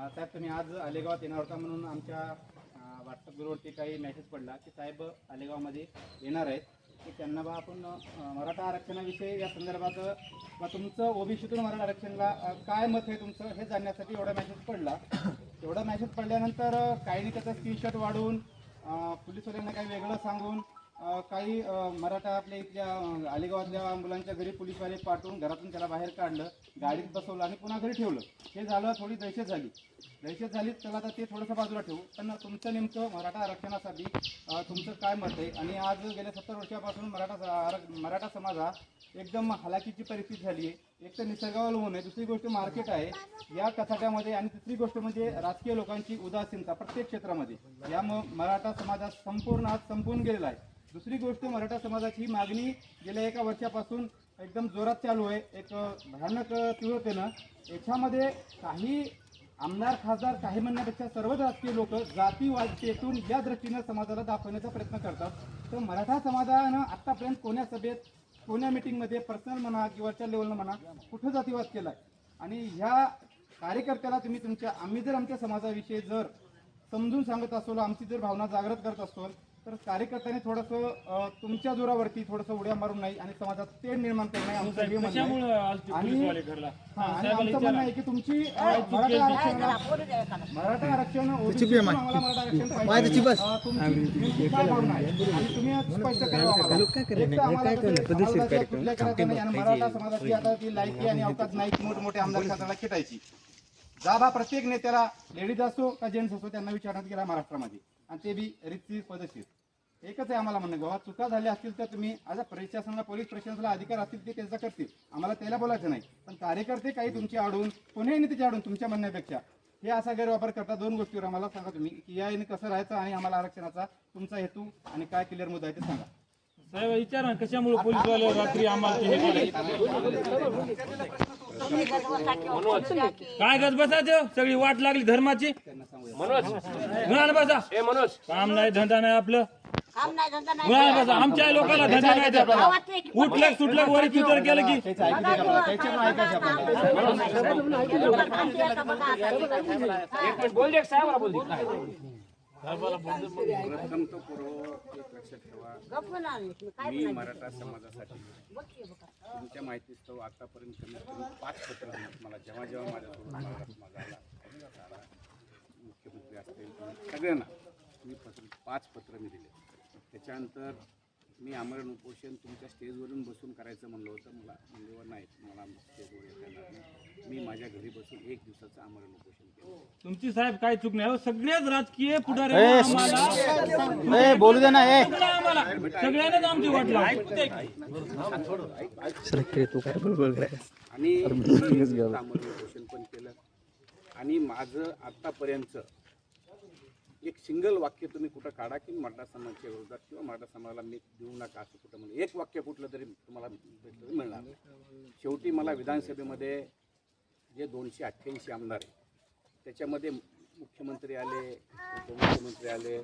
साहेब तुम्ही आज आलेगावात येणार होता म्हणून आमच्या व्हॉट्सअप ग्रुपवरती काही मेसेज पडला की साहेब आलेगावमध्ये येणार आहेत. की त्यांना बा आपण मराठा आरक्षणाविषयी या संदर्भात बा तुमचं ओबीसीतून मराठा आरक्षणाला काय मत आहे तुमचं हे जाणण्यासाठी एवढा मेसेज पडला. एवढा मेसेज पडल्यानंतर अ, काहींनी त्याचा स्क्रीनशॉट वाढवून अ, पोलिसवाल्यांना काही वेगळं सांगून काही मराठा आपल्या इथल्या अ, आलेगावातल्या मुलांच्या घरी पोलीसवाले पाठवून घरातून त्याला बाहेर काढलं गाडीत बसवलं आणि पुन्हा घरी ठेवलं. हे झालं थोडी दहशत झाली. दहशत झाली त्याला आता ते थोडंसं बाजूला ठेवू. पण तुमचं नेमकं मराठा आरक्षणासाठी तुमचं काय मत आहे? आणि आज गेल्या सत्तर वर्षापासून मराठा आर- मराठा समाज हा एकदम हलाखीची परिस्थिती झाली आहे. एक तर निसर्गावर होऊन आहे दुसरी गोष्ट मार्केट आहे. या कथाट्यामध्ये आणि तिसरी गोष्ट म्हणजे राजकीय लोकांची उदासीनता प्रत्येक क्षेत्रामध्ये. यामुळं मराठा समाजात संपूर्ण आज संपून गेलेला आहे. दुसरी गोष्ट मराठा समाजाची मागणी गेल्या एका वर्षापासून एकदम जोरात चालू आहे. एक भयानक तीव्रतेनं याच्यामध्ये काही आमदार खासदार काही म्हणण्यापेक्षा सर्वच राजकीय लोक जातीवादतेतून या दृष्टीनं समाजाला दाखवण्याचा प्रयत्न करतात. तर मराठा समाजानं आत्तापर्यंत कोण्या सभेत कोण्या मिटिंगमध्ये पर्सनल म्हणा किंवा लेवलनं म्हणा कुठं जातीवाद केलाय? आणि ह्या कार्यकर्त्याला तुम्ही तुमच्या आम्ही जर आमच्या समाजाविषयी जर समजून सांगत असतो आमची जर भावना जागृत करत असतो तर कार्यकर्त्यांनी थोडंसं तुमच्या जोरावरती थोडंसं उड्या मारून नाही आणि समाजात तेढ निर्माण करणे आमचं हे म्हणणं आहे. आणि हा, आमचं म्हणणं आहे की तुमची अ, मराठा आरक्षण आम्हाला मराठा आरक्षण पाहिजे. अ, तुमची नेमकी काय भावना आहे? आणि तुम्ही आज स्पष्ट करा. आम्हाला. एक तर आम्हाला कसं आहे, समाजाच्या कुठल्या करायचं नाही आणि मराठा समाजाची आता ती लायकी आणि अवकाश नाही की मोठमोठे आमदार खासदाराला खेटायची जाबा प्रत्येक नेत्याला लेडीज असो का जेंट्स असो त्यांना विचारण्यात गेला महाराष्ट्रामध्ये. आणि ते बी रितसी पदशीर एकच आहे आम्हाला म्हणणं बाबा चुका झाल्या असतील तर तुम्ही आज प्रशासनाला पोलीस प्रशासनाला अधिकार असतील ते त्याचा करतील. आम्हाला त्याला बोलायचं नाही. पण कार्यकर्ते काही तुमचे आडून कोणीही नेत्याचे आडून तुमच्या म्हणण्यापेक्षा हे असा गैरवापर करता दोन गोष्टीवर आम्हाला सांगा तुम्ही की या याने कसं राहायचं आणि आम्हाला आरक्षणाचा तुमचा हेतू आणि काय क्लिअर मुद्दा आहे ते सांगा. साहेब विचार ना कशामुळे पोलीसवाले रात्री आम्हाला? काय गज बसायचं? सगळी वाट लागली धर्माची? गुणाला बसा. काम नाही धंदा नाही आपलं. काम नाही धंदा नाही. गुणाला बसा. आमच्या लोकांना धंदा नाही त्या. गावात नाही की उठलं सुटलं वरी फितर केलं की त्याचं ऐकायचं का आपल्याला? त्याच्यामुळे ऐकायचं आपल्याला. प्रथम तो पूर्व एक लक्षात ठेवा. मी मराठा समाजासाठी तुमच्या माहितीस्तव आतापर्यंत कमीत कमी पाच पत्र दिलीत मला. जेव्हा जेव्हा आला आला, मुख्यमंत्री असतील सगळ्यांना मी पत्र पाच पत्र मी दिले. त्याच्यानंतर मी आमरण उपोषण तुमच्या स्टेजवरून बसून करायचं म्हणलं होतं. मला म्हणलेवर नाही मला स्टेजवर येता येणार नाही. मी माझ्या घरी बसून एक दिवसाचं आमरण उपोषण केलं. तुमची साहेब काय चूक नाही? हो, सगळेच राजकीय पुढारी आम्हाला. बोलू दे ना ए सगळं आम्हाला सगळ्यांनाच आमची वाट लागली. आणि मी आमरण उपोषण पण केलं. आणि माझं आतापर्यंत एक सिंगल वाक्य तुम्ही कुठं काढा की मराठा समाजाच्या विरोधात किंवा मराठा समाजाला मी देऊ नका असं कुठं म्हणजे एक वाक्य कुठलं तरी तुम्हाला भेटलं तरी मिळणार. शेवटी मला विधानसभेमध्ये जे दोनशे अठ्ठ्याऐंशी आमदार आहे त्याच्यामध्ये मुख्यमंत्री आले उपमुख्यमंत्री आले